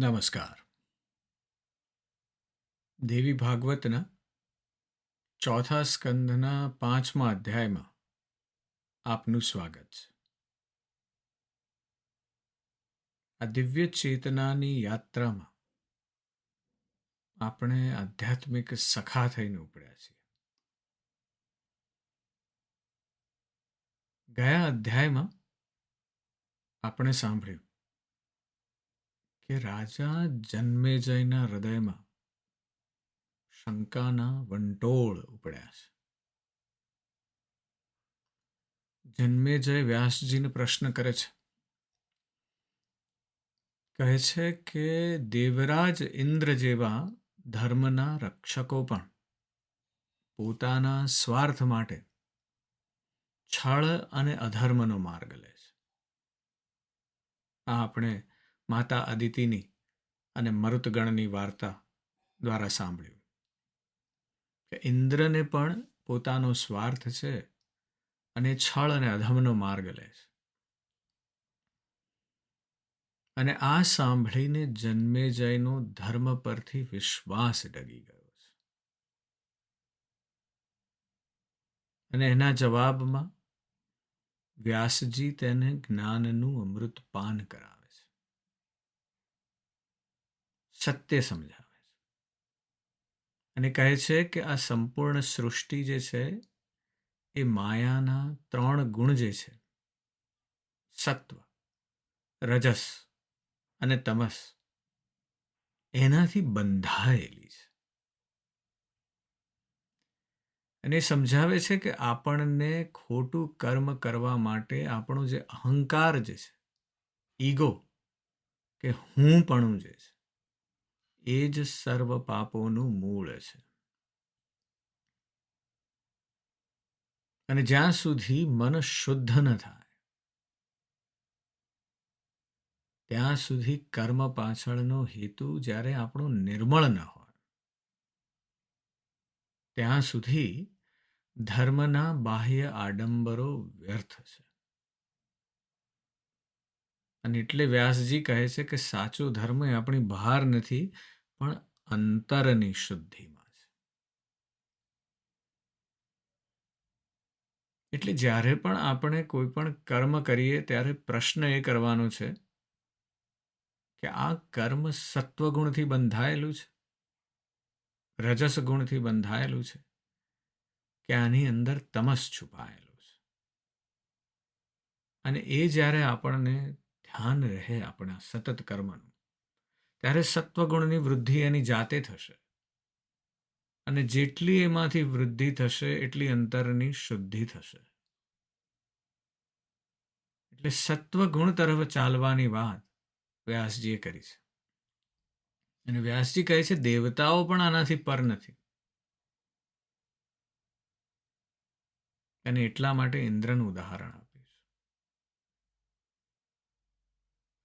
નમસ્કાર. દેવી ભાગવતના ચોથા સ્કંદના પાંચમા અધ્યાયમાં આપનું સ્વાગત છે. આ દિવ્ય ચેતનાની યાત્રામાં આપણે આધ્યાત્મિક સખા થઈને ઉપડ્યા છીએ. ગયા અધ્યાયમાં આપણે સાંભળ્યું કે રાજા જન્મેજયના હૃદયમાં શંકાના વંટોળ ઉપડ્યા છે. જન્મેજય વ્યાસજીને પ્રશ્ન કરે છે. કહે છે કે દેવરાજ ઇન્દ્ર જેવા ધર્મના રક્ષકો પણ પોતાના સ્વાર્થ માટે છળ અને અધર્મનો માર્ગ લે છે. આ આપણે માતા અદિતિની અને મરુતગણની વાર્તા દ્વારા સાંભળ્યું. કે ઇન્દ્રને પણ પોતાનો સ્વાર્થ છે અને છળ અને અધમનો માર્ગ લે છે. અને આ સાંભળીને જન્મેજયનો ધર્મ પરથી વિશ્વાસ ડગી ગયો છે. અને એના જવાબમાં વ્યાસજી તેને જ્ઞાનનું અમૃત પાન કરાવે છે સત્ય સમજાવે છે. અને કહે છે કે આ સંપૂર્ણ સૃષ્ટિ જે છે, એ માયાના ત્રણ ગુણ જે છે, સત્વ, રજસ અને તમસ, એનાથી બંધાયેલી છે. અને સમજાવે છે કે આપણને ખોટું કર્મ કરવા માટે આપણો જે અહંકાર જે છે, ઈગો, કે હું પણ જે છે એ જ સર્વ પાપોનું મૂળ છે. અને જ્યાં સુધી મન શુદ્ધ ન થાય, ત્યાં સુધી કર્મ પાછળનો હેતુ જ્યારે આપણો નિર્મળ ન હોય, ત્યાં સુધી ધર્મના બાહ્ય આડંબરો વ્યર્થ છે. અને એટલે વ્યાસજી કહે છે કે સાચો ધર્મ એ આપણી બહાર નથી, પણ અંતરની શુદ્ધિમાં છે. એટલે જ્યારે પણ આપણે કોઈ પણ કર્મ કરીએ, ત્યારે પ્રશ્ન એ કરવાનો છે કે આ કર્મ સત્વગુણથી બંધાયેલું છે? રજસ ગુણથી બંધાયેલું છે? કે આની અંદર તમસ છુપાયેલું છે? અને એ જ્યારે આપણને ધ્યાન રહે આપણા સતત કર્મનું. ત્યારે સત્વગુણની વૃદ્ધિ એની જાતે થશે. અને જેટલી એમાંથી વૃદ્ધિ થશે, એટલી અંતરની શુદ્ધિ થશે. એટલે સત્વગુણ તરફ ચાલવાની વાત વ્યાસજીએ કરી છે. અને વ્યાસજી કહે છે, દેવતાઓ પણ આનાથી પર નથી. અને એટલા માટે ઇન્દ્રનું ઉદાહરણ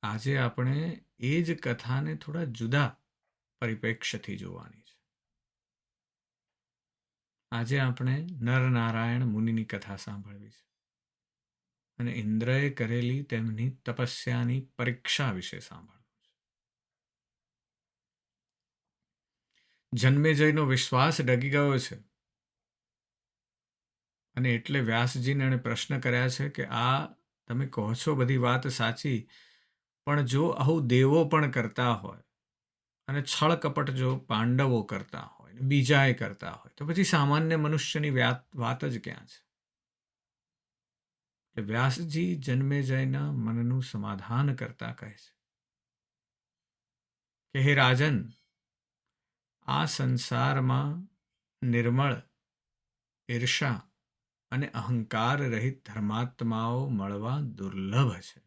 આજે આપણે એ જ કથાને થોડા જુદા પરિપ્રેક્ષ્યથી જોવાની છે. આજે આપણે નરનારાયણ મુનિની કથા સાંભળવી છે. અને ઇન્દ્રએ કરેલી તેમની તપસ્યાની પરીક્ષા વિશે સાંભળવું છે. જન્મેજયનો વિશ્વાસ ડગી ગયો છે. અને એટલે વ્યાસજીને એણે પ્રશ્ન કર્યા છે કે આ તમે કહો છો બધી વાત સાચી પણ જો આવું દેવો પણ કરતા હોય અને છળ કપટ જો પાંડવો કરતા હોય બીજાએ કરતા હોય, તો પછી સામાન્ય મનુષ્યની વાત જ ક્યાં છે? એટલે વ્યાસજી જન્મેજયના મનનું સમાધાન કરતા કહે છે કે, હે રાજન, આ સંસારમાં નિર્મળ ઈર્ષા અને અહંકાર રહિત ધર્માત્માઓ મળવા દુર્લભ છે.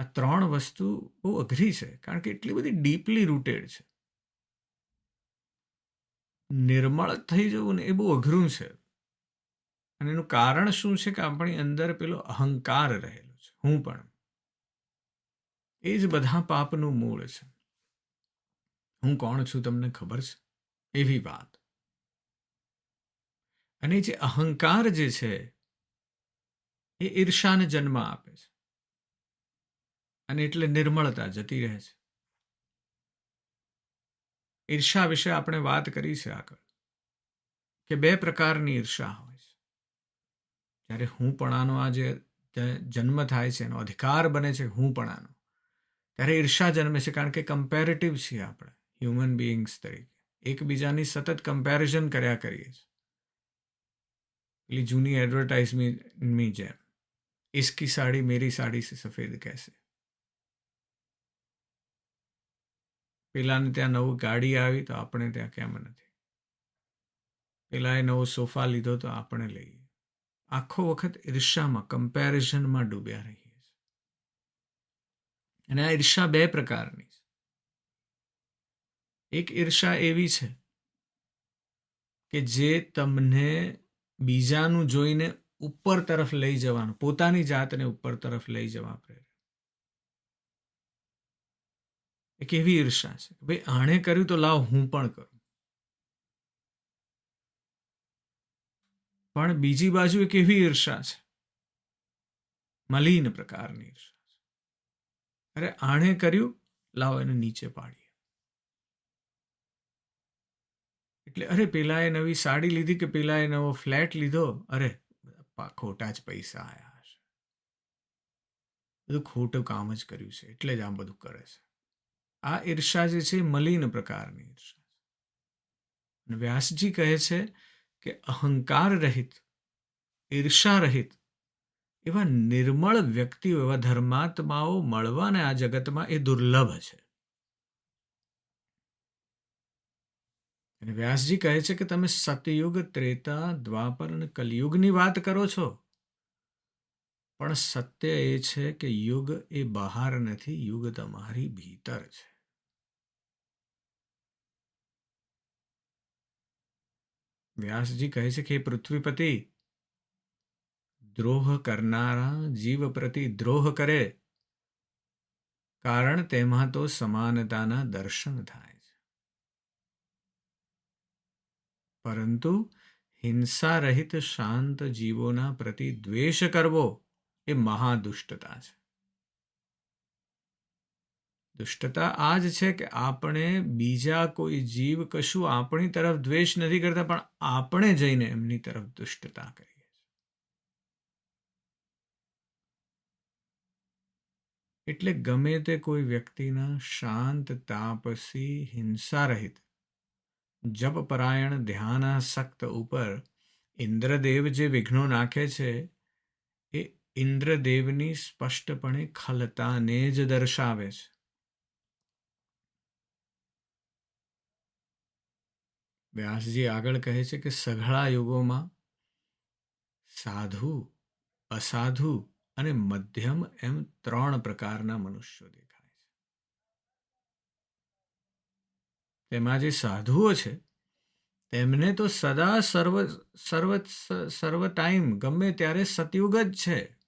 આ ત્રણ વસ્તુ બહુ અઘરી છે, કારણ કે એટલી બધી ડીપલી રૂટેડ છે. નિર્મળ થઈ જવું ને એ બહુ અઘરું છે. અને એનું કારણ શું છે કે આપણી અંદર પેલો અહંકાર રહેલો છે, હું પણ. એ જ બધા પાપનું મૂળ છે. હું કોણ છું તમને ખબર છે? એવી વાત. અને જે અહંકાર જે છે, એ ઈર્ષાને જન્મ આપે છે. અને એટલે નિર્મળતા જતી રહે છે. ઈર્ષા વિશે આપણે વાત કરી છે આગળ, કે બે પ્રકારની ઈર્ષા હોય છે. જ્યારે હુંપણાનો આ જે જન્મ થાય છે, એનો અધિકાર બને છે હું પણાનો ત્યારે ઈર્ષા જન્મે છે, કારણ કે કમ્પેરેટિવ છીએ આપણે હ્યુમન બિઈંગ્સ તરીકે. એકબીજાની સતત કમ્પેરિઝન કર્યા કરીએ છીએ. પેલી જૂની એડવર્ટાઇઝમેન્ટની જેમ ઇસકી સાડી મેરી સાડી સે સફેદ કૈસે? પેલાને ત્યાં નવું ગાડી આવી તો આપણે ત્યાં કેમ નથી? પેલાએ નવો સોફા લીધો તો આપણે લઈએ. આખો વખત ઈર્ષામાં કમ્પેરિઝનમાં ડૂબ્યા રહીએ છીએ. અને આ ઈર્ષા બે પ્રકારની છે. એક ઈર્ષા એવી છે કે જે તમને બીજાનું જોઈને ઉપર તરફ લઈ જવાનું, પોતાની જાતને ઉપર તરફ લઈ જવા પ્રેરે. એક એવી ઈર્ષા છે કે ભાઈ આણે કર્યું તો લાવ હું પણ કરું. પણ બીજી બાજુ એક એવી ઈર્ષા છે, મલિન પ્રકારની ઈર્ષા છે. અરે આણે કર્યું, લાવ એને નીચે પાડીએ. એટલે અરે પેલાએ નવી સાડી લીધી કે પેલાએ નવો ફ્લેટ લીધો? અરે ખોટા જ પૈસા આવ્યા હશે. બધું ખોટું કામ જ કર્યું છે, એટલે જ આમ બધું કરે છે. આ ઈર્ષા જે છે મલિન પ્રકારની ઈર્ષા છે. વ્યાસજી કહે છે કે અહંકાર રહિત, ઈર્ષા રહિત એવા નિર્મળ વ્યક્તિઓ, એવા ધર્માત્માઓ મળવાને આ જગતમાં એ દુર્લભ છે. અને વ્યાસજી કહે છે કે તમે સતયુગ, ત્રેતા, દ્વાપર અને કલયુગની વાત કરો છો. પણ સત્ય એ છે કે યુગ એ બહાર નથી, યુગ તમારી ભીતર છે. વ્યાસજી કહે છે કે પૃથ્વીપતિ, દ્રોહ કરનારા જીવ પ્રતિ દ્રોહ કરે, કારણ તેમાં તો સમાનતાના દર્શન થાય છે. પરંતુ હિંસા રહિત શાંત જીવોના પ્રતિ દ્વેષ કરવો એ મહાદુષ્ટતા છે. દુષ્ટતા આ જ છે કે આપણે બીજા કોઈ જીવ કશું આપણી તરફ દ્વેષ નથી કરતા, પણ આપણે જઈને એમની તરફ દુષ્ટતા કરીએ એટલે ગમે તે કોઈ વ્યક્તિના શાંત, તાપસી હિંસા રહિત જપ પરાયણ ધ્યાનાસક્ત ઉપર ઇન્દ્રદેવ જે વિઘ્નો નાખે છે, એ ઇન્દ્રદેવની સ્પષ્ટપણે ખલતાને જ દર્શાવે છે. વ્યાસજી આગળ કહે છે કે સઘળા યુગોમાં સાધુ, અસાધુ અને મધ્યમ એમ ત્રણ પ્રકારના મનુષ્યો દેખાય છે. તેમાં જે સાધુઓ છે, તેમને તો સદા સર્વ સર્વ સર્વ ટાઈમ ગમે ત્યારે સતયુગ જ છે.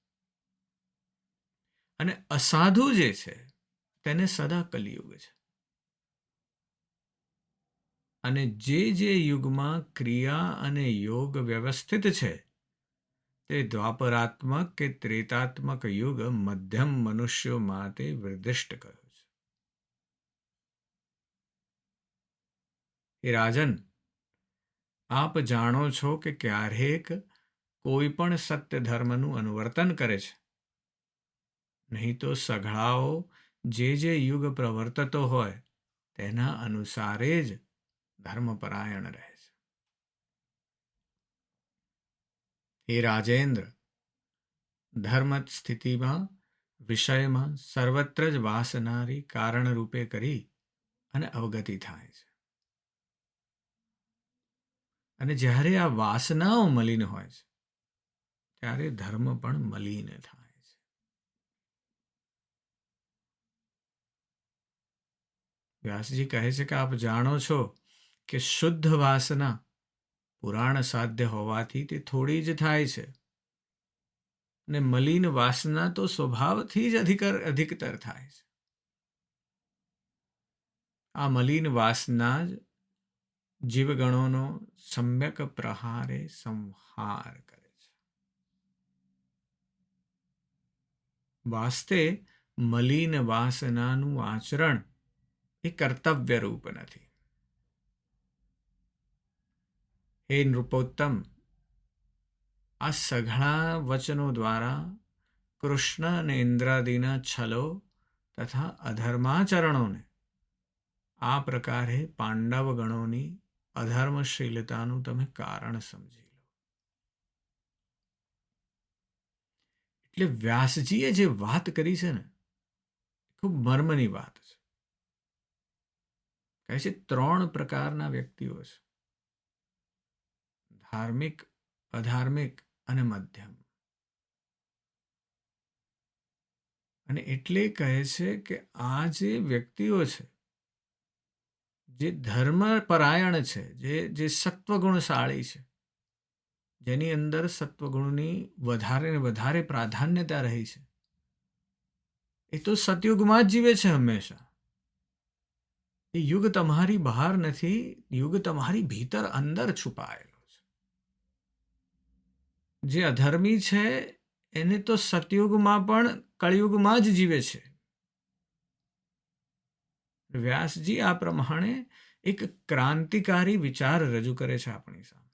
અને અસાધુ જે છે, તેને સદા કલિયુગ છે. અને જે જે યુગમાં ક્રિયા અને યોગ વ્યવસ્થિત છે, તે દ્વાપરાત્મક કે ત્રેતાત્મક યુગ મધ્યમ મનુષ્યો માટે નિર્દિષ્ટ કર્યો છે. રાજન, આપ જાણો છો કે ક્યારેક કોઈ પણ સત્ય ધર્મનું અનુવર્તન કરે છે. નહીં તો સઘળાઓ જે જે યુગ પ્રવર્તતો હોય, તેના અનુસારે જ ધર્મપરાયણ રહે છે હે રાજેન્દ્ર ધર્મ સ્થિતિમાં વિષયમાં સર્વત્ર જ વાસનારી કારણરૂપે કરી અને અવગતિ થાય છે અને જ્યારે આ વાસનાઓ મલિન હોય છે ત્યારે ધર્મ પણ મલિન થાય છે વ્યાસજી કહે છે કે આપ જાણો છો કે શુદ્ધ વાસના પુરાણ સાધ્ય હોવાથી તે થોડી જ થાય છે. અને મલિન વાસના તો સ્વભાવથી જ અધિકર, અધિકતર થાય છે. આ મલિન વાસના જ જીવગણોનો સમ્યક પ્રહારે સંહાર કરે છે. વાસ્તે મલિન વાસનાનું આચરણ એ કર્તવ્ય રૂપ નથી. હે નૃપોત્તમ. આ સઘળા વચનો દ્વારા કૃષ્ણ અને ઇન્દ્રાદિના છલો તથા અધર્માચરણોને, આ પ્રકારે પાંડવ ગણોની અધર્મશીલતાનું તમે કારણ સમજી લો. એટલે વ્યાસજીએ જે વાત કરી છે ને ખૂબ મર્મની વાત છે. કહે છે ત્રણ પ્રકારના વ્યક્તિઓ છે. ધાર્મિક, અધાર્મિક અને મધ્યમ. અને એટલે કહે છે કે આ જે વ્યક્તિઓ છે, જે ધર્મ પરાયણ છે, જે જે સત્વગુણશાળી છે, જેની અંદર સત્વગુણની વધારે ને વધારે પ્રાધાન્યતા રહી છે, એ તો સતયુગમાં જ જીવે છે હંમેશા. એ યુગ તમારી બહાર નથી, યુગ તમારી ભીતર અંદર છુપાયેલો. જે અધર્મી છે, એને તો સતયુગમાં પણ કળિયુગમાં જ જીવે છે. વ્યાસજી આ પ્રમાણે એક ક્રાંતિકારી વિચાર રજૂ કરે છે આપણી સામે.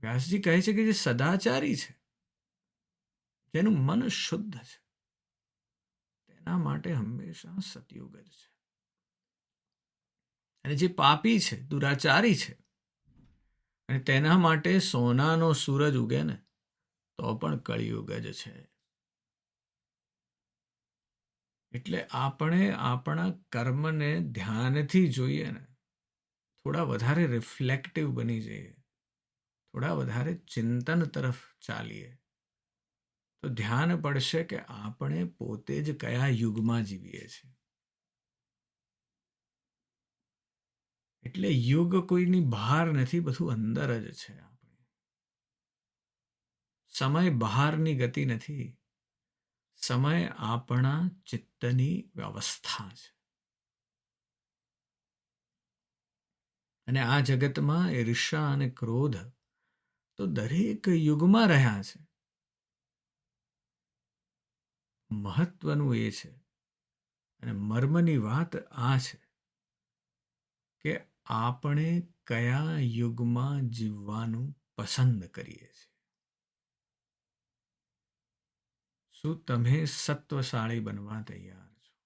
વ્યાસજી કહે છે કે જે સદાચારી છે, જેનું મન શુદ્ધ છે, તેના માટે હંમેશા સતયુગ જ છે. અને જે પાપી છે, દુરાચારી છે અને તેના માટે સોનાનો સૂરજ ઉગે ને, તો પણ કળિયુગ જ છે. એટલે આપણે આપણા કર્મને ધ્યાનથી જોઈએ ને, થોડા વધારે રિફ્લેક્ટિવ બની જઈએ. થોડા વધારે ચિંતન તરફ ચાલીએ. તો ધ્યાન પડશે કે આપણે પોતે જ કયા યુગમાં જીવીએ છીએ. એટલે યુગ કોઈની બહાર નથી, બધું અંદર જ છે સમય બહારની ગતિ નથી. સમય આપણા ચિત્તની વ્યવસ્થા છે. અને આ જગતમાં ઈર્ષા અને ક્રોધ તો દરેક યુગમાં રહ્યા છે. મહત્વનું એ છે અને મર્મની વાત આ છે કે આપણે કયા યુગમાં જીવવાનું પસંદ કરીએ છીએ? શું તમે સત્વશાળી બનવા તૈયાર છો?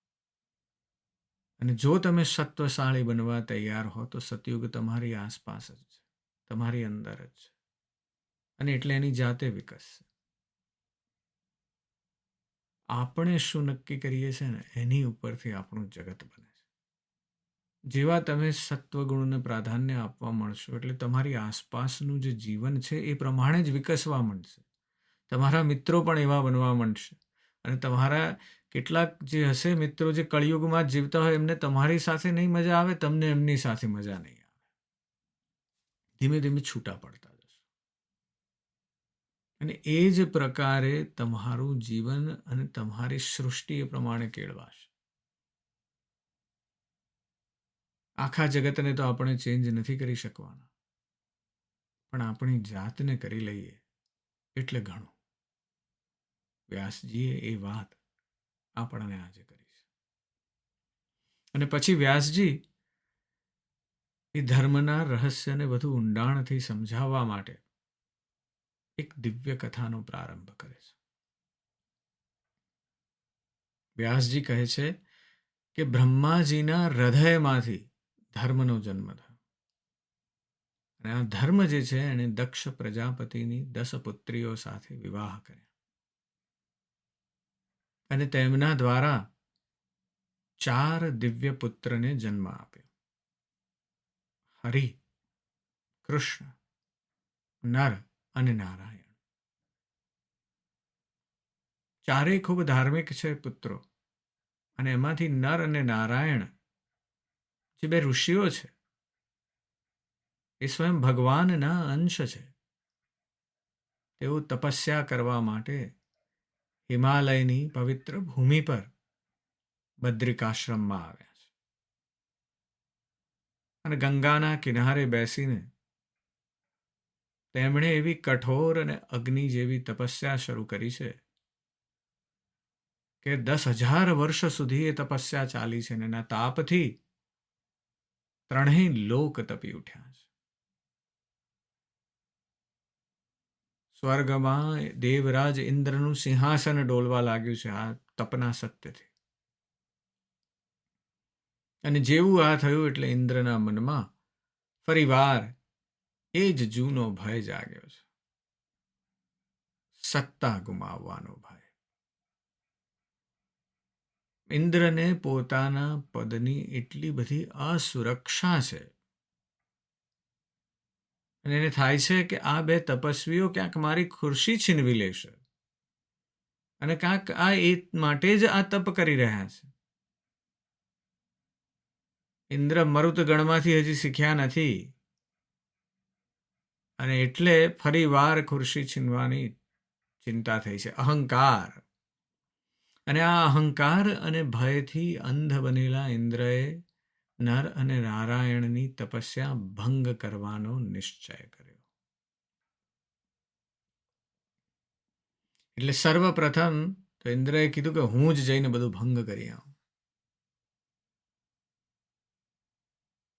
અને જો તમે સત્વશાળી બનવા તૈયાર હો, તો સતયુગ તમારી આસપાસ જ છે, તમારી અંદર જ છે. અને એટલે એની જાતે વિકસશે. આપણે શું નક્કી કરીએ છીએ ને, એની ઉપરથી આપણું જગત બને. જેવા તમે સત્વગુણને પ્રાધાન્ય આપવા મળશો, એટલે તમારી આસપાસનું જે જીવન છે એ પ્રમાણે જ વિકસવા માંડશે. તમારા મિત્રો પણ એવા બનવા માંડશે. અને તમારા કેટલાક જે હશે મિત્રો જે કળિયુગમાં જીવતા હોય, એમને તમારી સાથે નહીં મજા આવે, તમને એમની સાથે મજા નહીં આવે. ધીમે ધીમે છૂટા પડતા જશો. અને એ જ પ્રકારે તમારું જીવન અને તમારી સૃષ્ટિ એ પ્રમાણે કેળવાશે. આખા જગતને તો આપણે ચેન્જ નથી કરી શકવાના. પણ આપણી જાતને કરી લઈએ એટલે ઘણું. વ્યાસજીએ એ વાત આપણને આજે કરી છે. અને પછી વ્યાસજી એ ધર્મના રહસ્યને વધુ ઊંડાણથી સમજાવવા માટે એક દિવ્ય કથાનો પ્રારંભ કરે છે. વ્યાસજી કહે છે કે બ્રહ્માજીના હૃદયમાંથી ધર્મનો જન્મ થયો. અને આ ધર્મ જે છે એણે દક્ષ પ્રજાપતિની દસ પુત્રીઓ સાથે વિવાહ કર્યા. અને તેમના દ્વારા ચાર દિવ્ય પુત્રને જન્મ આપ્યો. હરિ, કૃષ્ણ, નર અને નારાયણ. ચારેય ખૂબ ધાર્મિક છે પુત્રો. અને એમાંથી નર અને નારાયણ જે બે ઋષિઓ છે. એ સ્વયં ભગવાનના અંશ છે. તેઓ તપસ્યા કરવા માટે હિમાલયની પવિત્ર ભૂમિ પર બદ્રિકાશ્રમમાં આવ્યા છે. અને ગંગાના કિનારે બેસીને તેમણે એવી કઠોર અને અગ્નિ જેવી તપસ્યા શરૂ કરી છે કે દસ હજાર વર્ષ સુધી એ તપસ્યા ચાલી છે અને એના તાપથી ત્રણેય લોક તપી ઉઠ્યા છે. સ્વર્ગમાં દેવરાજ ઇન્દ્રનું સિંહાસન ડોલવા લાગ્યું છે, આ તપના સત્યથી. અને જેવું આ થયું એટલે ઇન્દ્રના મનમાં ફરીવાર એ જ જૂનો ભય જાગ્યો છે. સત્તા ગુમાવવાનો ભય. ઇન્દ્રને પોતાના પદની એટલી બધી અસુરક્ષા છે. અને એને થાય છે કે આ બે તપસ્વીઓ ક્યાંક મારી ખુરશી છીનવી લેશે અને ક્યાંક આ એ માટે જ આ તપ કરી રહ્યા છે. ઇન્દ્ર મરુત ગણમાંથી હજી શીખ્યા નથી અને એટલે ફરી વાર ખુરશી છીનવાની ચિંતા થઈ છે. અહંકાર. અને આ અહંકાર અને ભયથી અંધ બનેલા ઇન્દ્રએ નર અને નારાયણની તપસ્યા ભંગ કરવાનો નિશ્ચય કર્યો. એટલે સર્વપ્રથમ તો ઇન્દ્રએ કીધું કે હું જ જઈને બધું ભંગ કરી આવું.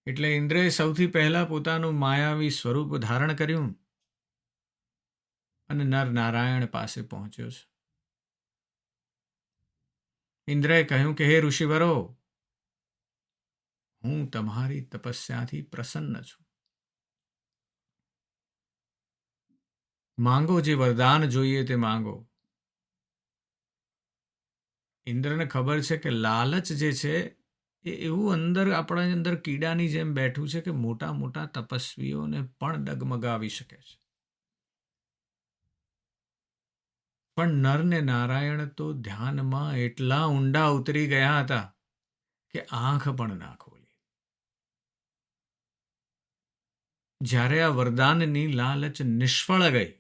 એટલે ઇન્દ્રએ સૌથી પહેલા પોતાનું માયાવી સ્વરૂપ ધારણ કર્યું અને નર નારાયણ પાસે પહોંચ્યો છે. ઇન્દ્રએ કહ્યું કે, હે ઋષિવરો, હું તમારી તપસ્યાથી પ્રસન્ન છું. માંગો જે વરદાન જોઈએ તે માંગો. ઇન્દ્રને ખબર છે કે લાલચ જે છે, એ એવું અંદર આપણા અંદર કીડાની જેમ બેઠું છે કે મોટા મોટા તપસ્વીઓને પણ ડગમગાવી શકે છે. પણ નર ને નારાયણ તો ધ્યાનમાં એટલા ઊંડા ઉતરી ગયા હતા કે આંખ પણ ના ખોલી. જ્યારે આ વરદાનની લાલચ નિષ્ફળ ગઈ,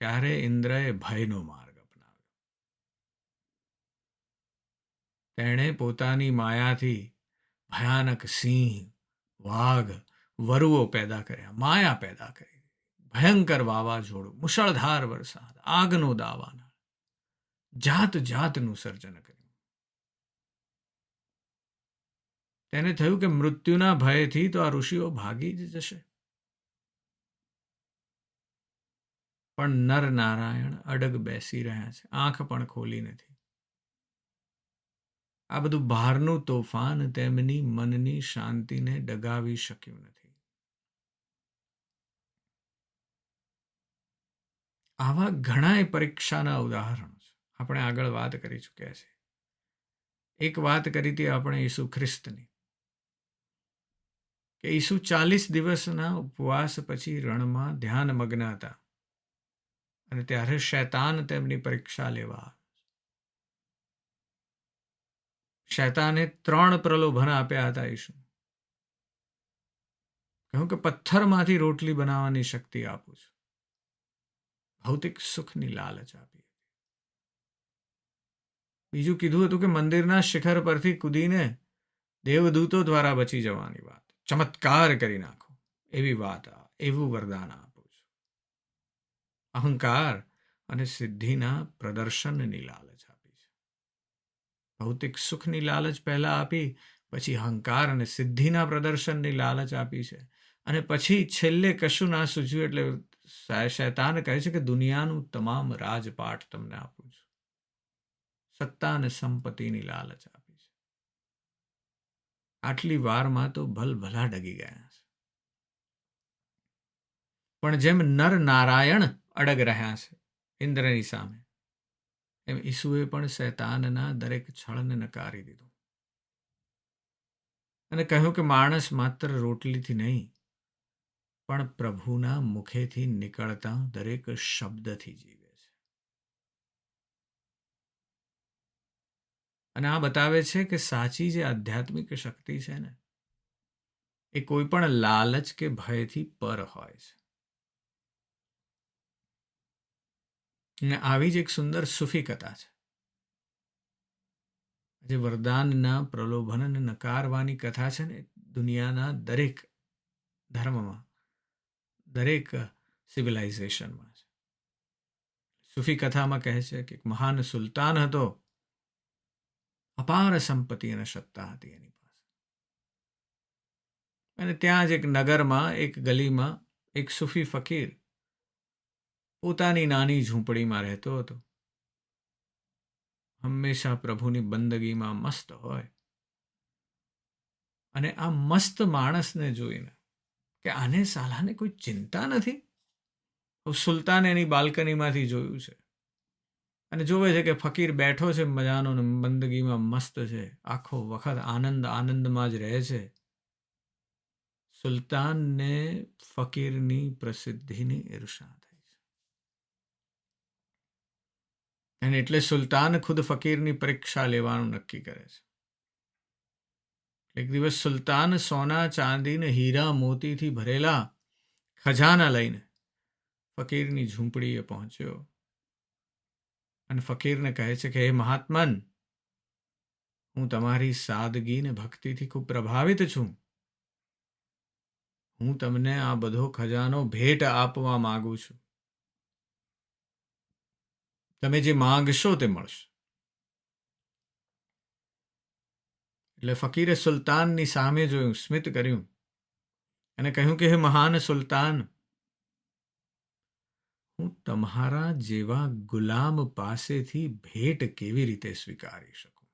ત્યારે ઇન્દ્રએ ભયનો માર્ગ અપનાવ્યો. તેણે પોતાની માયાથી ભયાનક સિંહ, વાઘ, વરુઓ પેદા કર્યા, માયા પેદા કરી. ભયંકર વાવાઝોડું, મુશળધાર વરસાદ, આગનો દાવાના જાત જાતનું સર્જન કર્યું. તેને થયું કે મૃત્યુના ભયથી તો આ ઋષિઓ ભાગી જ જશે. પણ નર નારાયણ અડગ બેસી રહ્યા છે. આંખ પણ ખોલી નથી. આ બધું બહારનું તોફાન તેમની મનની શાંતિને ડગાવી શક્યું નથી. આવા ઘણાય પરીક્ષાના ઉદાહરણો છે. આપણે આગળ વાત કરી ચૂક્યા છે એક વાત કરી હતી આપણે ઈસુ ખ્રિસ્તની. કે ઈસુ ચાલીસ દિવસના ઉપવાસ પછી રણમાં ધ્યાન મગ્ન હતા અને ત્યારે શૈતાન તેમની પરીક્ષા લેવા શૈતાને ત્રણ પ્રલોભન આપ્યા હતા ઈસુ. કહ્યું કે પથ્થરમાંથી રોટલી બનાવવાની શક્તિ આપું છું. ભૌતિક સુખની લાલચ આપી બીજું કીધું હતું કે મંદિરના શિખર પરથી કૂદીને દેવદૂતો દ્વારા બચી જવાની વાત. ચમત્કાર કરી નાખો. એવી વાત એવું વરદાન આપું છું. અહંકાર અને સિદ્ધિના પ્રદર્શનની લાલચ આપી છે. ભૌતિક સુખની લાલચ પહેલા આપી, પછી અહંકાર અને સિદ્ધિના પ્રદર્શનની લાલચ આપી છે. અને પછી છેલ્લે કશું ના સૂચ્યું એટલે શૈતાન કહે છે કે દુનિયાનું તમામ રાજપાઠ તમને આપું છું સત્તા અને સંપત્તિની લાલચ આપી છે આટલી વારમાં તો ભલ ભલા ડગી ગયા છે પણ જેમ નર નારાયણ અડગ રહ્યા છે ઇન્દ્રની સામે એમ ઈસુએ પણ શૈતાનના દરેક છળને નકારી દીધું અને કહ્યું કે માણસ માત્ર રોટલીથી નહીં પણ પ્રભુના મુખેથી નીકળતા દરેક શબ્દથી જીવે છે. અને આ બતાવે છે કે સાચી જે આધ્યાત્મિક શક્તિ છે ને, એ કોઈ પણ લાલચ કે ભયથી પર હોય છે. અને આવી જ એક સુંદર સુફી કથા છે. જે વરદાનના પ્રલોભનને નકારવાની કથા છે ને, દુનિયાના દરેક ધર્મમાં દરેક સિવિલાઇઝેશનમાં છે. સુફી કથામાં કહે છે કે એક મહાન સુલતાન હતો. અપાર સંપત્તિ અને સત્તા હતી એની પાસે. અને ત્યાં જ એક નગરમાં, એક ગલીમાં એક સુફી ફકીર પોતાની નાની ઝૂંપડીમાં રહેતો હતો. હંમેશા પ્રભુની બંદગીમાં મસ્ત હોય. અને આ મસ્ત માણસને જોઈને કે આને સાલાને કોઈ ચિંતા નથી? સુલતાન એની બાલ્કનીમાંથી જોયું છે અને જોવે છે કે ફકીર બેઠો છે, મજાનો ને બંદગીમાં મસ્ત છે. આખો વખત આનંદ આનંદમાં જ રહે છે. સુલતાનને ફકીરની પ્રસિદ્ધિની ઈર્ષા થઈ છે. અને એટલે સુલતાન ખુદ ફકીરની પરીક્ષા લેવાનું નક્કી કરે છે. એક દિવસ સુલતાન સોના, ચાંદીને, હીરા, મોતીથી ભરેલા ખજાના લઈને ફકીરની ઝૂંપડીએ પહોંચ્યો. અને ફકીરને કહે છે કે, હે મહાત્મન, હું તમારી સાદગી ને ભક્તિથી ખૂબ પ્રભાવિત છું. હું તમને આ બધો ખજાનો ભેટ આપવા માંગુ છું. તમે જે માંગશો તે મળશે. એટલે ફકીરે સુલતાનની સામે જોયું, સ્મિત કર્યું. અને કહ્યું કે, હે મહાન સુલતાન, હું તમારા જેવા ગુલામ પાસેથી ભેટ કેવી રીતે સ્વીકારી શકું?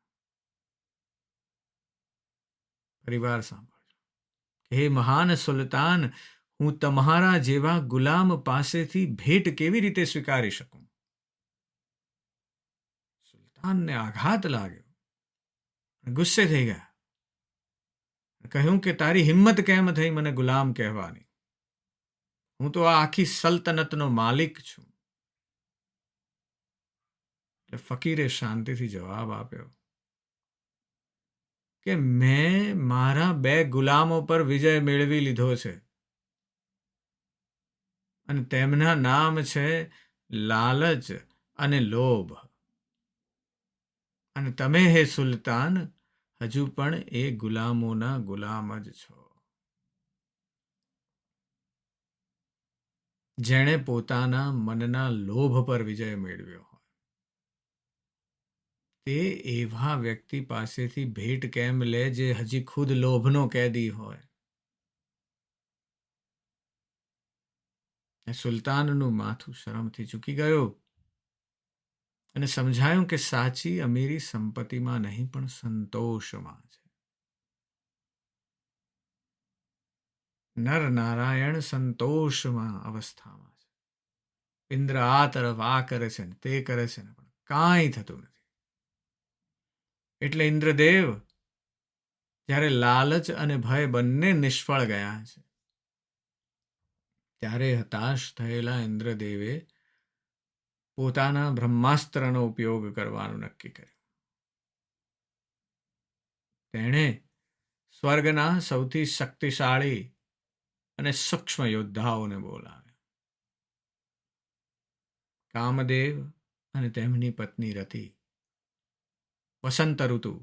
પરિવાર સાંભળજો. હે મહાન સુલતાન, હું તમારા જેવા ગુલામ પાસેથી ભેટ કેવી રીતે સ્વીકારી શકું? સુલતાનને આઘાત લાગ્યો. ગુસ્સે થઈ ગયા. કહ્યું કે, તારી હિંમત કેમ થઈ મને ગુલામ કહેવાની? હું તો આ આખી સલ્તનતનો માલિક છું. એટલે ફકીરે શાંતિથી જવાબ આપ્યો કે, મેં મારા બે ગુલામો પર વિજય મેળવી લીધો છે. અને તેમના નામ છે લાલચ અને લોભ. અને તમે હે સુલતાન, હજુ પણ એ ગુલામોના ગુલામ જ છો. જેણે પોતાના મનના લોભ પર વિજય મેળવ્યો હોય. તે એવા વ્યક્તિ પાસેથી ભેટ કેમ લે જે હજી ખુદ લોભનો કેદી હોય? સુલતાનનું માથું શરમથી ચૂકી ગયું. અને સમજાયું કે સાચી અમીરી સંપત્તિમાં નહીં, પણ સંતોષમાં છે. નર નારાયણ સંતોષમાં અવસ્થામાં છે. ઇન્દ્ર આ તરફ આ કરે છે ને તે કરે છે ને, પણ કાંઈ થતું નથી. એટલે ઇન્દ્રદેવ જ્યારે લાલચ અને ભય બંને નિષ્ફળ ગયા છે, ત્યારે હતાશ થયેલા ઇન્દ્રદેવે પોતાના બ્રહ્માસ્ત્રનો ઉપયોગ કરવાનું નક્કી કર્યું. તેણે સ્વર્ગના સૌથી શક્તિશાળી અને સૂક્ષ્મ યોદ્ધાઓને બોલાવ્યા. કામદેવ અને તેમની પત્ની રતિ વસંત ઋતુ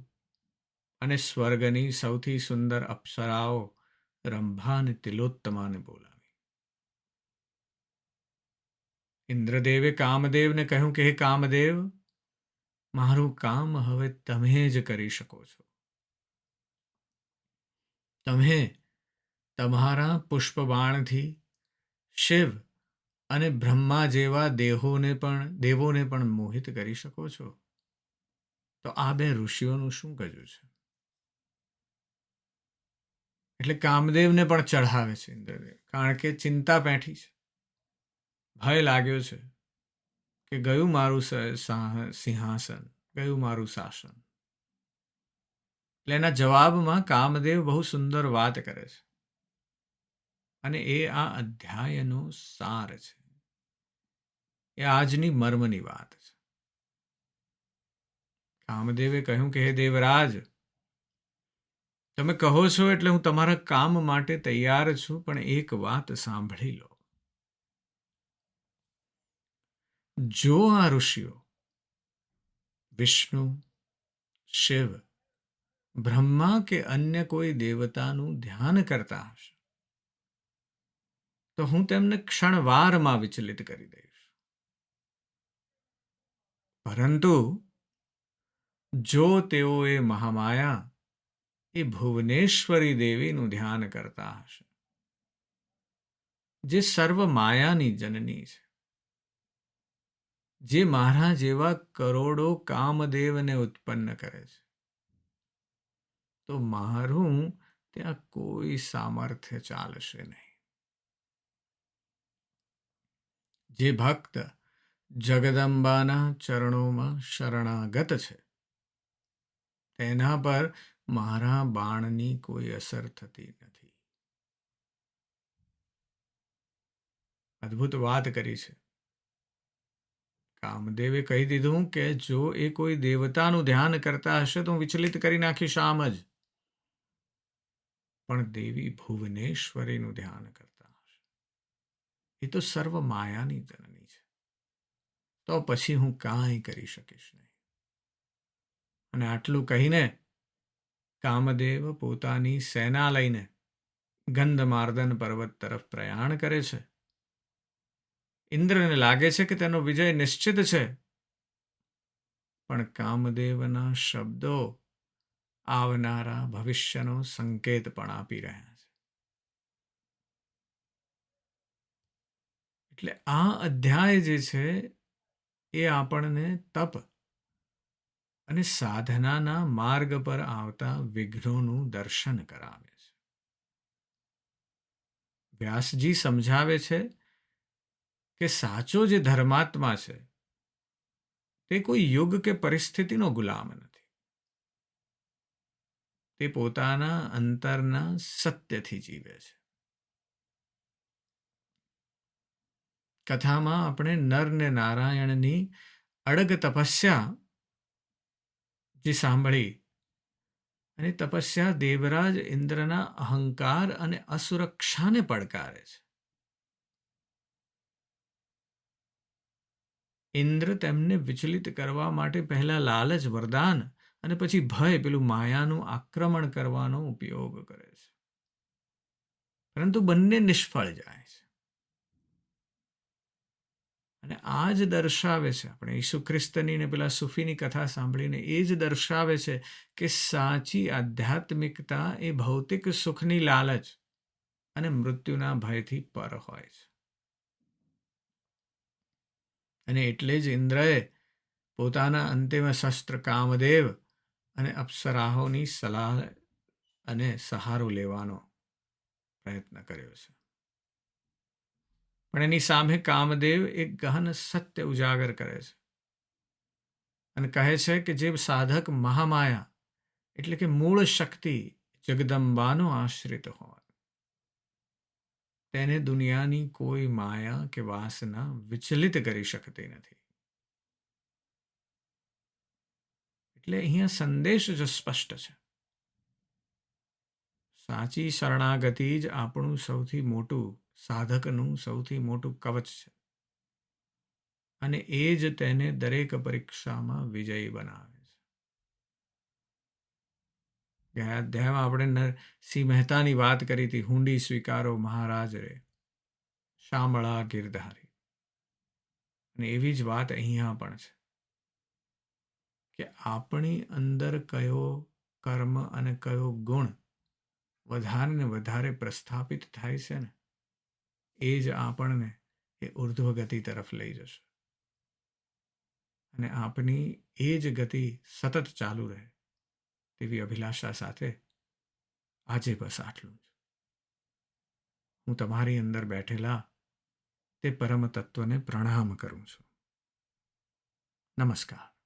અને સ્વર્ગની સૌથી સુંદર અપ્સરાઓ રંભા અને તિલોત્તમાને બોલાવી ઇન્દ્રદેવે કામદેવને કહ્યું કે, હે કામદેવ, મારું કામ હવે તમે જ કરી શકો છો. તમે તમારા પુષ્પબાણથી શિવ અને બ્રહ્મા જેવા દેહોને પણ, દેવોને પણ મોહિત કરી શકો છો. તો આ બે ઋષિઓનું શું કહ્યું છે? એટલે કામદેવને પણ ચઢાવે છે ઇન્દ્રદેવ, કારણ કે ચિંતા પેઠી છે. ભય લાગ્યો છે કે ગયું મારું સિંહાસન, ગયું મારું શાસન. એટલે એના જવાબમાં કામદેવ બહુ સુંદર વાત કરે છે. અને એ આ અધ્યાયનો સાર છે. એ આજની મર્મની વાત છે. કામદેવે કહ્યું કે, હે દેવરાજ, તમે કહો છો એટલે હું તમારા કામ માટે તૈયાર છું, પણ એક વાત સાંભળી લો. જો આ ઋષિઓ વિષ્ણુ, શિવ, બ્રહ્મા કે અન્ય કોઈ દેવતાનું ધ્યાન કરતા હશે? તો હું તેમને ક્ષણવારમાં વિચલિત કરી દઈશ. પરંતુ જો તેઓએ મહામાયા, એ ભુવનેશ્વરી દેવીનું ધ્યાન કરતા હશે, જે સર્વ માયાની જનની છે. જે મારા જેવા કરોડો કામદેવને ઉત્પન્ન કરે છે. તો મારું ત્યાં કોઈ સામર્થ્ય ચાલશે નહીં. જે ભક્ત જગદંબાના ચરણોમાં શરણાગત છે, તેના પર મારા બાણની કોઈ અસર થતી નથી. અદ્ભુત વાત કરી છે. કામદેવે કહી દીધું કે જો એ કોઈ દેવતાનું ધ્યાન કરતા હશે તો હું વિચલિત કરી નાખીશ આમ જ. પણ દેવી ભુવનેશ્વરીનું ધ્યાન કરતા હશે. એ તો સર્વ માયાની જનની છે. તો પછી હું કાંઈ કરી શકીશ નહીં. અને આટલું કહીને કામદેવ પોતાની સેના લઈને ગંધમાર્દન પર્વત તરફ પ્રયાણ કરે છે. ઇન્દ્રને લાગે છે કે તેનો વિજય નિશ્ચિત છે. પણ કામદેવના શબ્દો આવનારા ભવિષ્યનો સંકેત પણ આપી રહ્યા છે. એટલે આ અધ્યાય જે છે, એ આપણને તપ અને સાધનાના માર્ગ પર આવતા વિઘ્નોનું દર્શન કરાવે છે. વ્યાસજી સમજાવે છે કે સાચો જે ધર્માત્મા છે, તે કોઈ યુગ કે પરિસ્થિતિનો ગુલામ નથી. તે પોતાના અંતરના સત્યથી જીવે છે. કથામાં આપણે નર ને નારાયણની અડગ તપસ્યા જે સાંભળી અને તપસ્યા દેવરાજ ઇન્દ્રના અહંકાર અને અસુરક્ષાને પડકારે છે. ઇન્દ્ર તેમને વિચલિત કરવા માટે પહેલા લાલચ, વરદાન અને પછી ભય, પેલું માયાનું આક્રમણ કરવાનો ઉપયોગ કરે છે. પરંતુ બંને નિષ્ફળ જાય છે. અને આ જ દર્શાવે છે, આપણે ઈસુ ખ્રિસ્તની ને પેલા સુફીની કથા સાંભળીને એ જ દર્શાવે છે કે સાચી આધ્યાત્મિકતા એ ભૌતિક સુખની લાલચ અને મૃત્યુના ભયથી પર હોય છે. અને એટલે જ ઇન્દ્રએ પોતાના અંતિમ શસ્ત્ર કામદેવ અને અપ્સરાહોની સલાહ અને સહારો લેવાનો પ્રયત્ન કર્યો છે. પણ એની સામે કામદેવ એક ગહન સત્ય ઉજાગર કરે છે અને કહે છે કે જે સાધક મહામાયા એટલે કે મૂળ શક્તિ જગદંબાનો આશ્રિત હોય. તેને દુનિયાની કોઈ માયા કે વાસના વિચલિત કરી શકતી નથી. એટલે અહીંયા સંદેશ જ સ્પષ્ટ છે. સાચી શરણાગતિ જ આપણું સૌથી મોટું, સાધકનું સૌથી મોટું કવચ છે. અને એ જ તેને દરેક પરીક્ષામાં વિજયી બનાવે ગયા અધ્યાયમાં આપણે નરસિંહ મહેતાની વાત કરી હતી, હુંડી સ્વીકારો મહારાજ રે, શામળા ગીરધારી. અને એવી જ વાત અહીંયા પણ છે કે આપણી અંદર કયો કર્મ અને કયો ગુણ વધારે ને વધારે પ્રસ્થાપિત થાય છે ને, એ જ આપણને એ ઉર્ધ્વ ગતિ તરફ લઈ જશે. અને આપની એ જ ગતિ સતત ચાલુ રહે. તેવી અભિલાષા સાથે, આજે બસ આટલું જ. હું તમારી અંદર બેઠેલા તે પરમ તત્વને પ્રણામ કરું છું. નમસ્કાર.